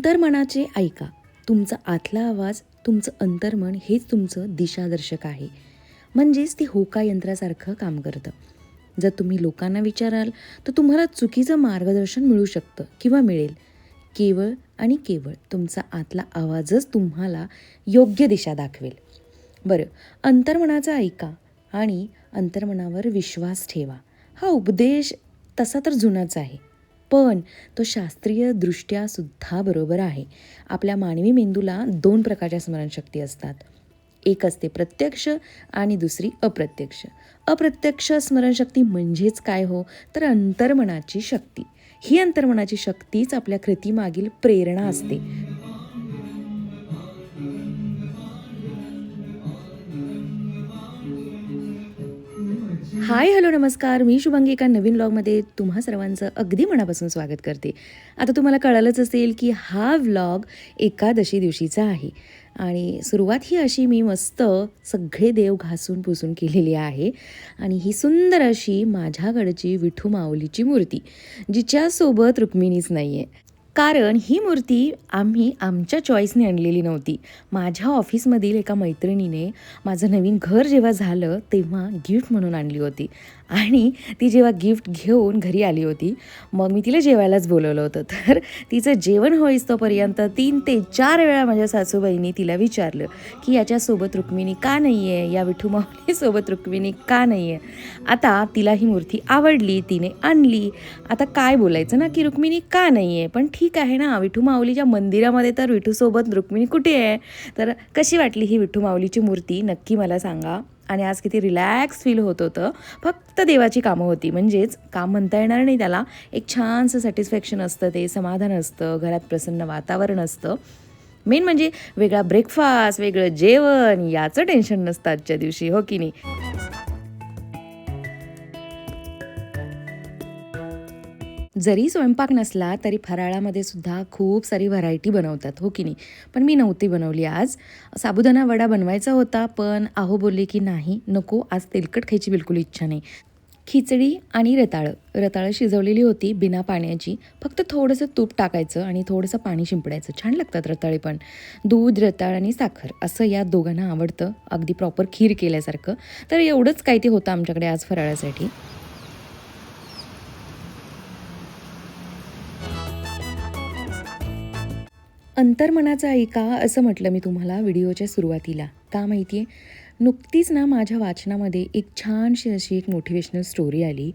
अंतर्मनाचे ऐका. तुमचा आतला आवाज तुमचं अंतर्मन हेच तुमचं दिशादर्शक आहे. म्हणजेच ते होका यंत्रासारखं काम करतं. जर तुम्ही लोकांना विचाराल तर तुम्हाला चुकीचं मार्गदर्शन मिळू शकतं किंवा मिळेल. केवळ आणि केवळ तुमचा आतला आवाजच तुम्हाला योग्य दिशा दाखवेल. बरं अंतर्मनाचा ऐका आणि अंतर्मनावर विश्वास ठेवा. हा उपदेश तसा तर जुनाच आहे. पण तो शास्त्रीय दृष्ट्या सुद्धा बरोबर आहे. आपल्या मानवी मेंदूला दोन प्रकारच्या स्मरणशक्ती असतात. एक असते प्रत्यक्ष आणि दुसरी अप्रत्यक्ष. अप्रत्यक्ष स्मरणशक्ती म्हणजेच काय हो? तर अंतर्मनाची शक्ती. ही अंतर्मनाची शक्तीच आपल्या कृतीमागील प्रेरणा असते. हाय हॅलो नमस्कार. मी शुभांगी एका नवीन व्लॉगमध्ये तुम्हा सर्वांचं अगदी मनापासून स्वागत करते. आता तुम्हाला कळालंच असेल की हा व्लॉग एकादशी दिवशीचा आहे. आणि सुरुवात ही अशी मी मस्त सगळे देव घासून पुसून केलेली आहे. आणि ही सुंदर अशी माझ्याकडची विठू माऊलीची मूर्ती जिच्यासोबत रुक्मिणीच नाही आहे कारण ही मूर्ती आम्ही आमच्या चॉईसने आणलेली नव्हती. माझ्या ऑफिसमधील एका मैत्रिणीने माझं नवीन घर जेव्हा झालं तेव्हा गिफ्ट म्हणून आणली होती. आणि ती जेव्हा गिफ्ट घेऊन घरी आली होती मग मी तिला जेवायलाच बोलवलं होतं. तर तिचं जेवण होईस्तोपर्यंत तीन ते चार वेळा माझ्या सासूबाईंनी तिला विचारलं की याच्यासोबत रुक्मिणी का नाही आहे या विठू माऊलीसोबत रुक्मिणी का नाही आहे आता तिला ही मूर्ती आवडली तिने आणली. आता काय बोलायचं ना की रुक्मिणी का नाही आहे पण ठीक आहे ना विठू माऊलीच्या मंदिरामध्ये तर विठूसोबत रुक्मिणी कुठे आहे? तर कशी वाटली ही विठू माऊलीची मूर्ती? नक्की मला सांगा. आणि आज किती रिलॅक्स फील होत होतं. फक्त देवाची कामं होती. म्हणजेच काम म्हणता येणार नाही त्याला. एक छानसं सॅटिस्फॅक्शन असतं ते समाधान असतं घरात प्रसन्न वातावरण असतं. मेन म्हणजे वेगळा ब्रेकफास्ट वेगळं जेवण याचं टेन्शन नसतं आजच्या दिवशी हो की नाही? जरी स्वयंपाक नसला तरी फराळामध्ये सुद्धा खूप सारी व्हरायटी बनवतात हो की नाही? पण मी नव्हती बनवली आज. साबुदाणा वडा बनवायचा होता पण आहो बोलले की नाही नको आज तेलकट खायची बिलकुल इच्छा नाही. खिचडी आणि रताळं. रताळं शिजवलेली होती बिना पाण्याची. फक्त थोडंसं तूप टाकायचं आणि थोडंसं पाणी शिंपडायचं. छान लागतात रताळे पण. दूध रताळ आणि साखर असं या दोघांना आवडतं. अगदी प्रॉपर खीर केल्यासारखं. तर एवढंच काही ते होतं आमच्याकडे आज फराळासाठी. अंतर्मनाचा ऐका असं म्हटलं मी तुम्हाला व्हिडिओच्या सुरुवातीला. का माहिती आहे नुकतीच ना माझ्या वाचनामध्ये एक छानशी अशी एक मोटिवेशनल स्टोरी आली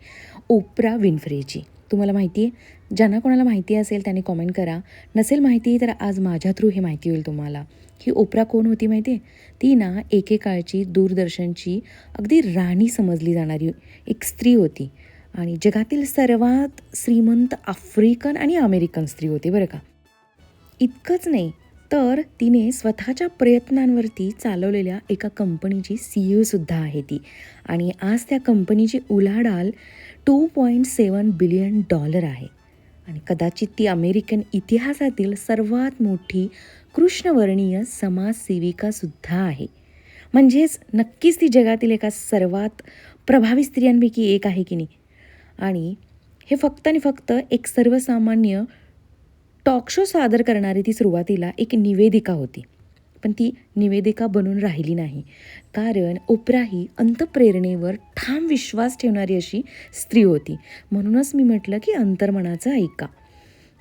ओप्रा विनफ्रेची तुम्हाला माहिती आहे ज्यांना कोणाला माहिती असेल त्यांनी कॉमेंट करा. नसेल माहिती तर आज माझ्या थ्रू हे माहिती होईल तुम्हाला. ही ओप्रा कोण होती माहिती आहे ती ना एकेकाळची दूरदर्शनची अगदी राणी समजली जाणारी एक स्त्री होती. आणि जगातील सर्वात श्रीमंत आफ्रिकन आणि अमेरिकन स्त्री होती बरं का. इतकंच नाही तर तिने स्वतःच्या प्रयत्नांवरती चालवलेल्या एका कंपनीची सी सुद्धा आहे ती. आणि आज त्या कंपनीची उलाढाल two point seven billion dollar आहे. आणि कदाचित ती अमेरिकन इतिहासातील सर्वात मोठी कृष्णवर्णीय समाजसेविकासुद्धा आहे. म्हणजेच नक्कीच ती जगातील एका सर्वात प्रभावी स्त्रियांपैकी एक आहे की नाही. आणि हे फक्त आणि फक्त एक सर्वसामान्य टॉक शो सादर करणारी ती सुरुवातीला एक निवेदिका होती. पण ती निवेदिका बनून राहिली नाही. कारण उपरा ही अंतप्रेरणेवर ठाम विश्वास ठेवणारी अशी स्त्री होती. म्हणूनच मी म्हटलं की अंतर्मनाचं ऐका.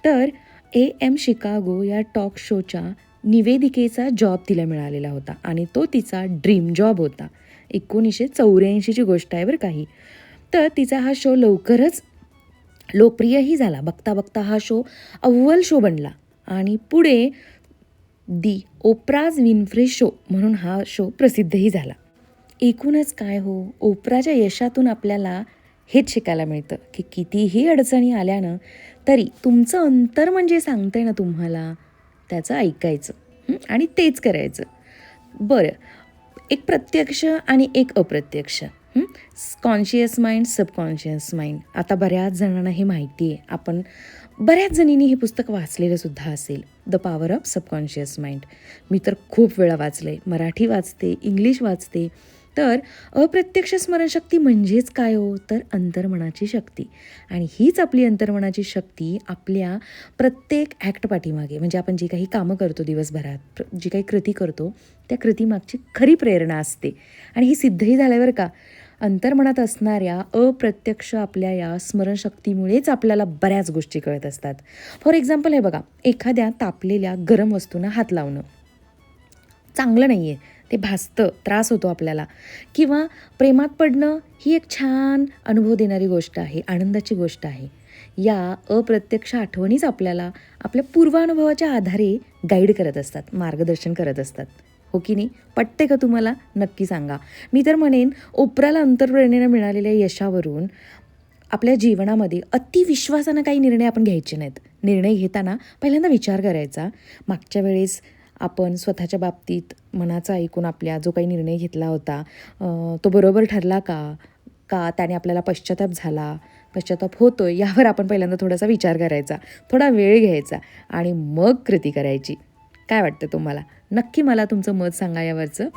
तर ए एम शिकागो या टॉक शोच्या निवेदिकेचा जॉब तिला मिळालेला होता आणि तो तिचा ड्रीम जॉब होता. एकोणीसशे चौऱ्याऐंशीची गोष्ट आहे बरं काही तर तिचा हा शो लवकरच लोकप्रियही झाला. बघता बघता हा शो अव्वल शो बनला. आणि पुढे दी ओप्राज विनफ्रे शो म्हणून हा शो प्रसिद्धही झाला. एकूणच काय हो ओप्राच्या यशातून आपल्याला हेच शिकायला मिळतं की कितीही अडचणी आल्या ना तरी तुमचं अंतर म्हणजे सांगतंय ना तुम्हाला त्याचं ऐकायचं. आणि तेच करायचं. बरं एक प्रत्यक्ष आणि एक अप्रत्यक्ष. कॉन्शियस माइंड सबकॉन्शियस माइंड आता बऱ्याच जणांना हे माहिती आहे. आपण बऱ्याच जणींनी हे पुस्तक वाचलेलं सुद्धा असेल. The power of subconscious mind मी तर खूप वेळा वाचलं आहे मराठी वाचते इंग्लिश वाचते. तर अप्रत्यक्ष स्मरणशक्ती म्हणजेच काय हो? तर अंतर्मनाची शक्ती. आणि हीच आपली अंतर्मनाची शक्ती आपल्या प्रत्येक ॲक्ट पाठीमागे. म्हणजे आपण जी काही कामं करतो दिवसभरात जी काही कृती करतो त्या कृतीमागची खरी प्रेरणा असते. आणि ही सिद्धही झाल्यावर का? अंतर्मनात असणाऱ्या अप्रत्यक्ष आपल्या या स्मरणशक्तीमुळेच आपल्याला बऱ्याच गोष्टी कळत असतात. फॉर एक्झाम्पल हे बघा एखाद्या तापलेल्या गरम वस्तूंना हात लावणं. चांगलं नाही आहे ते भासतं त्रास होतो आपल्याला. किंवा प्रेमात पडणं ही एक छान अनुभव देणारी गोष्ट आहे आनंदाची गोष्ट आहे. या अप्रत्यक्ष आठवणीच आपल्याला आपल्या पूर्वानुभवाच्या आधारे गाईड करत असतात मार्गदर्शन करत असतात. हो की नाही? पटते का तुम्हाला? नक्की सांगा. मी तर म्हणेन ओपराला अंतर्प्रेरणेनं मिळालेल्या यशावरून आपल्या जीवनामध्ये अतिविश्वासानं काही निर्णय आपण घ्यायचे नाहीत. निर्णय घेताना पहिल्यांदा विचार करायचा. मागच्या वेळेस आपण स्वतःच्या बाबतीत मनाचा ऐकून आपल्या जो काही निर्णय घेतला होता तो बरोबर ठरला का? का त्याने आपल्याला पश्चाताप झाला? पश्चाताप होतो यावर आपण पहिल्यांदा थोडासा विचार करायचा. थोडा वेळ घ्यायचा आणि मग कृती करायची. काय वाटतं तुम्हाला? नक्की मला तुमचं मत सांगा यावरचं.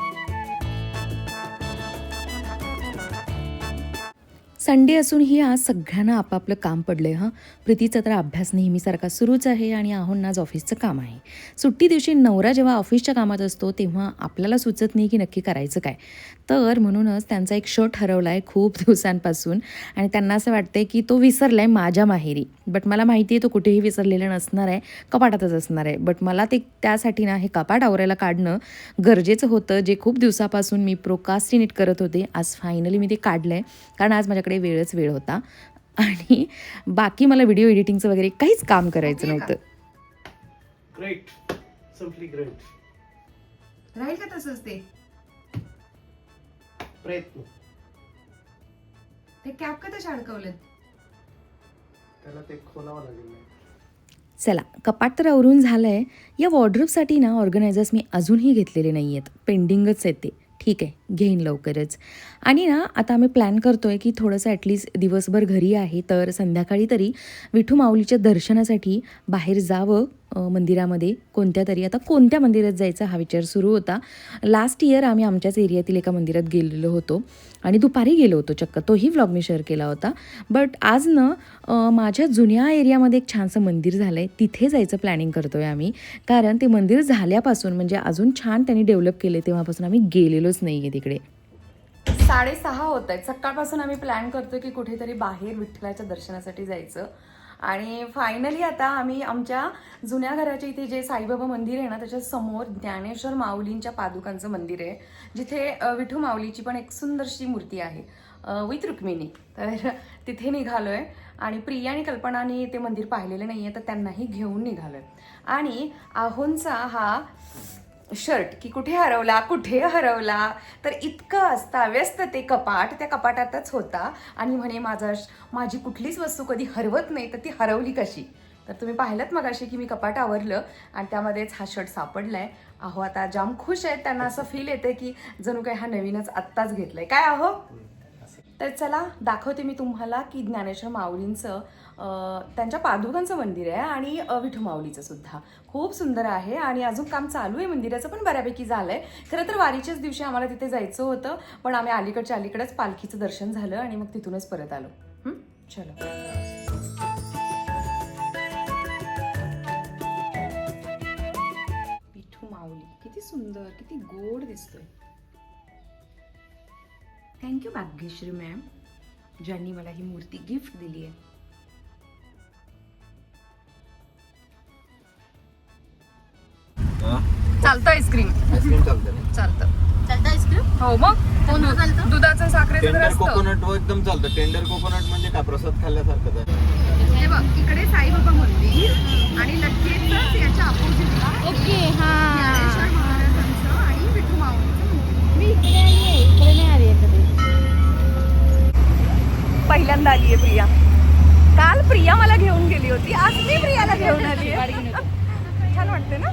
संडे असूनही आज सगळ्यांना आपापलं काम पडलं आहे हां. प्रीतीचा तर अभ्यास नेहमीसारखा सुरूच आहे आणि आहोंना आज ऑफिसचं काम आहे. सुट्टी दिवशी नवरा जेव्हा ऑफिसच्या कामात असतो तेव्हा आपल्याला सुचत नाही की नक्की करायचं काय. तर म्हणूनच त्यांचा एक शर्ट हरवला आहे खूप दिवसांपासून आणि त्यांना असं वाटतंय की तो विसरला आहे माझ्या माहेरी. बट मला माहिती आहे तो कुठेही विसरलेला नसणार आहे कपाटातच असणार आहे. बट मला ते त्यासाठी ना हे कपाट आवरायला काढणं गरजेचं होतं. जे खूप दिवसापासून मी प्रोकास्टिनेट करत होते आज फायनली मी ते काढलं आहे कारण आज माझ्याकडे वेळच वेळ होता. आणि बाकी मला व्हिडिओ एडिटिंगचं वगैरे काहीच काम करायचं नव्हतं. ग्रेट सिम्पली ग्रेट राहील का तसंच ते? प्रयत्न. ते कॅप का तशा अडकवलेत? त्याला ते खोलावं लागेल चला कपाट तर आवरून झालं आहे या वॉर्ड्रोबसाठी ना ऑर्गनायझर्स मी अजूनही घेतलेले नाही आहेत पेंडिंगच आहेत ते. ठीक आहे. घेईन लवकरच. आणि ना आता आम्ही प्लॅन करतो आहे की थोडंसं ॲटलिस्ट दिवसभर घरी आहे तर संध्याकाळी तरी विठू माऊलीच्या दर्शनासाठी बाहेर जावं मंदिरामध्ये. कोणत्या तरी आता कोणत्या मंदिरात जायचा हा विचार सुरू होता. लास्ट इयर आम्ही आमच्याच एरियातील एका मंदिरात गेलेलो होतो. आणि दुपारी गेलो होतो चक्क तोही व्लॉग मी शेअर केला होता. बट आज ना माझ्या जुन्या एरियामध्ये एक छानसं मंदिर झालं आहे तिथे जायचं प्लॅनिंग करतो आहे आम्ही. कारण ते मंदिर झाल्यापासून म्हणजे अजून छान त्यांनी डेव्हलप केले तेव्हापासून आम्ही गेलेलोच नाही आहे तिकडे. साडेसहा होत आहेत सकाळपासून आम्ही प्लॅन करतो की कुठेतरी बाहेर विठ्ठलाच्या दर्शनासाठी जायचं. आणि फायनली आता आम्ही आमच्या जुन्या घराच्या इथे जे साईबाबा मंदिर आहे ना त्याच्यासमोर ज्ञानेश्वर माऊलींच्या पादुकांचं मंदिर आहे. जिथे विठू माऊलीची पण एक सुंदरशी मूर्ती आहे विथ रुक्मिणी. तर तिथे निघालो आहे आणि प्रिया आणि कल्पनाने ते मंदिर पाहिलेलं नाही आहे तर त्यांनाही घेऊन निघालो आहे आणि आहोंचा हा शर्ट की कुठे हरवला कुठे हरवला? तर इतकं अस्ताव्यस्त ते कपाट. त्या कपाटातच होता. आणि म्हणे माझा माझी कुठलीच वस्तू कधी हरवत नाही तर ती हरवली कशी? तर तुम्ही पाहिलं मग अशी की मी कपाट आवरलं आणि त्यामध्येच हा शर्ट सापडला आहे अहो आता जाम खुश आहेत. त्यांना असं फील येते की जणू काही हा नवीनच आत्ताच घेतलाय. काय अहो? तर चला दाखवते मी तुम्हाला की ज्ञानेश्वर माऊलींचं त्यांच्या पादुकांचं मंदिर आहे आणि विठुमाऊलीचं सुद्धा. खूप सुंदर आहे आणि अजून काम चालू आहे मंदिराचं पण बऱ्यापैकी झालं आहे खरं तर वारीच्याच दिवशी आम्हाला तिथे जायचं होतं पण आम्ही अलीकडच्या अलीकडेच पालखीचं दर्शन झालं आणि मग तिथूनच परत आलो. चलो. विठू माऊली किती सुंदर किती गोड दिसतोय. थँक्यू भाग्यश्री मॅम ज्यांनी मला ही मूर्ती गिफ्ट दिली आहे. चालतं आईस्क्रीम. आईस्क्रीम चालतं चालतं. चालतं आईस्क्रीम? हो मग? कोणतं चालतं? दुधाचं साखरेचं तर टेंडर असतं. कोकोनट व एकदम चालतं. टेंडर कोकोनट म्हणजे काय? प्रसाद खाल्ल्यासारखंच आहे हे बघ इकडे साईबाबा मंदिर आणि लगेचच याच्या अपोजिटला ओके हा. ज्ञानेश्वर महाराजांचं आणि विठू माऊलीचं मंदिर. मी इकडे आली आहे इकडे नाही आली आहे कधी. पहिल्यांदा आली आहे प्रिया. काल प्रिया मला घेऊन गेली होती. आज मी प्रियाला घेऊन आली छान वाटते ना?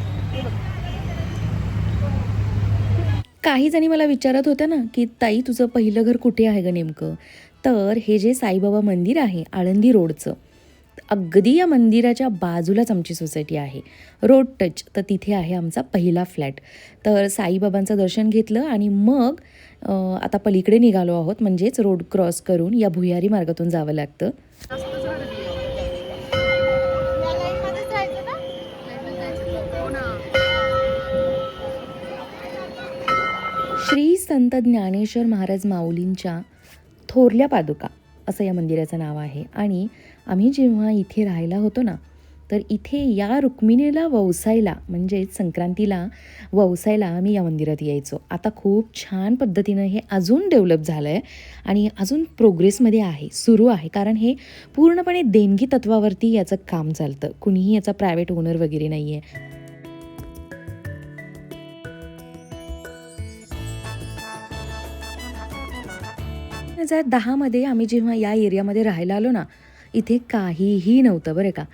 काही जणी मला विचारत होत्या ना की ताई तुझं पहिलं घर कुठे आहे ग नेमकं? तर हे जे साईबाबा मंदिर आहे आळंदी रोडचं अगदी या मंदिराच्या बाजूलाच आमची सोसायटी आहे. रोड टच तर तिथे आहे आमचा पहिला फ्लॅट. तर साईबाबांचं दर्शन घेतलं आणि मग आता पलीकडे निघालो आहोत म्हणजेच रोड क्रॉस करून या भुयारी मार्गातून जावं लागतं. श्री संत ज्ञानेश्वर महाराज माऊलींच्या थोरल्या पादुका असं या मंदिराचं नाव आहे. आणि आम्ही जेव्हा इथे राहायला होतो ना तर इथे या रुक्मिणीला ववसायला म्हणजेच संक्रांतीला ववसायला आम्ही या मंदिरात यायचो. आता खूप छान पद्धतीनं हे अजून डेव्हलप झालं आहे आणि अजून प्रोग्रेसमध्ये आहे सुरू आहे. कारण हे पूर्णपणे देणगी तत्वावरती याचं काम चालतं. कुणीही याचा प्रायव्हेट ओनर वगैरे नाही आहे हजार दहामध्ये आम्ही जेव्हा या एरियामध्ये राहायला आलो ना इथे काहीही नव्हतं बरं का.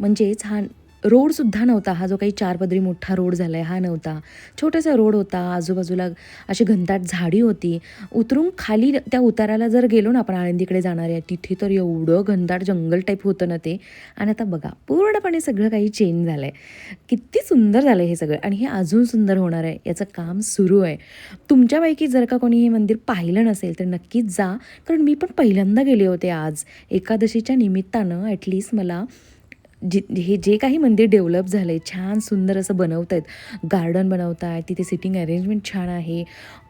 म्हणजेच हा रोडसुद्धा नव्हता. हा जो काही चार पदरी मोठा रोड झाला आहे हा नव्हता. छोटासा रोड होता. आजूबाजूला अशी घनदाट झाडी होती. उतरून खाली त्या उताराला जर गेलो ना आपण आळंदीकडे जाणार आहे तिथे तर एवढं घनदाट जंगल टाईप होतं ना ते. आणि आता बघा पूर्णपणे सगळं काही चेंज झालं आहे किती सुंदर झालं आहे हे सगळं. आणि हे अजून सुंदर होणार आहे. याचं काम सुरू आहे. तुमच्यापैकी जर का कोणी हे मंदिर पाहिलं नसेल तर नक्कीच जा. कारण मी पण पहिल्यांदा गेले होते आज. एकादशीच्या निमित्तानं ॲटलिस्ट मला जे हे जे काही मंदिर डेव्हलप झालं आहे छान सुंदर असं बनवत आहेत गार्डन बनवत आहेत तिथे सिटिंग अरेंजमेंट छान आहे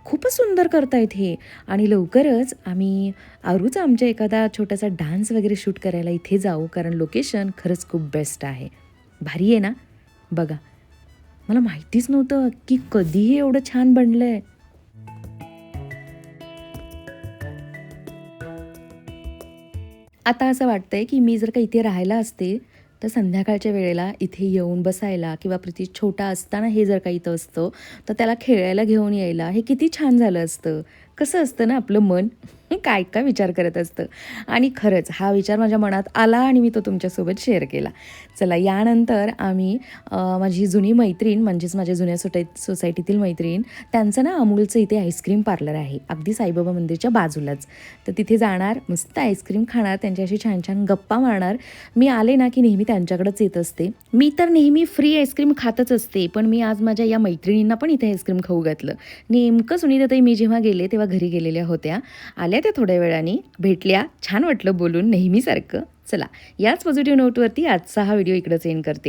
खूपच सुंदर करतायत हे. आणि लवकरच आम्ही आरूच आमच्या एखादा छोटासा डान्स वगैरे शूट करायला इथे जाऊ कारण लोकेशन खरंच खूप बेस्ट आहे. भारी आहे ना? बघा. मला माहितीच नव्हतं की कधीही एवढं छान बनलं आहे आता असं वाटतंय की मी जर का इथे राहायला असते तर संध्याकाळच्या वेळेला इथे येऊन बसायला किंवा प्रति छोटा असताना हे जर का इथं असतं तर त्याला खेळायला घेऊन यायला हे किती छान झालं असतं. कसं असतं ना आपलं मन? काय काय विचार करत असतं? आणि खरंच हा विचार माझ्या मनात आला आणि मी तो तुमच्यासोबत शेअर केला. चला यानंतर आम्ही माझी जुनी मैत्रीण म्हणजेच माझ्या जुन्या सोसाय सोसायटीतील मैत्रीण त्यांचं ना अमूलचं इथे आईस्क्रीम पार्लर आहे. अगदी साईबाबा मंदिरच्या बाजूलाच. तर तिथे जाणार मस्त आईस्क्रीम खाणार त्यांच्याशी छान छान गप्पा मारणार. मी आले ना की नेहमी त्यांच्याकडेच येत असते. मी तर नेहमी फ्री आईस्क्रीम खातच असते पण मी आज माझ्या या मैत्रिणींना पण इथे आईस्क्रीम खाऊ घातलं. नेमकं सुनीताई मी जेव्हा गेले तेव्हा घरी गेलेल्या होत्या. आल्या त्या थोड्या वेळाने. भेटल्या. छान वाटलं बोलून नेहमीसारखं. चला याच पॉझिटिव्ह नोटवरती आजचा हा व्हिडिओ इकडंच एंड करते.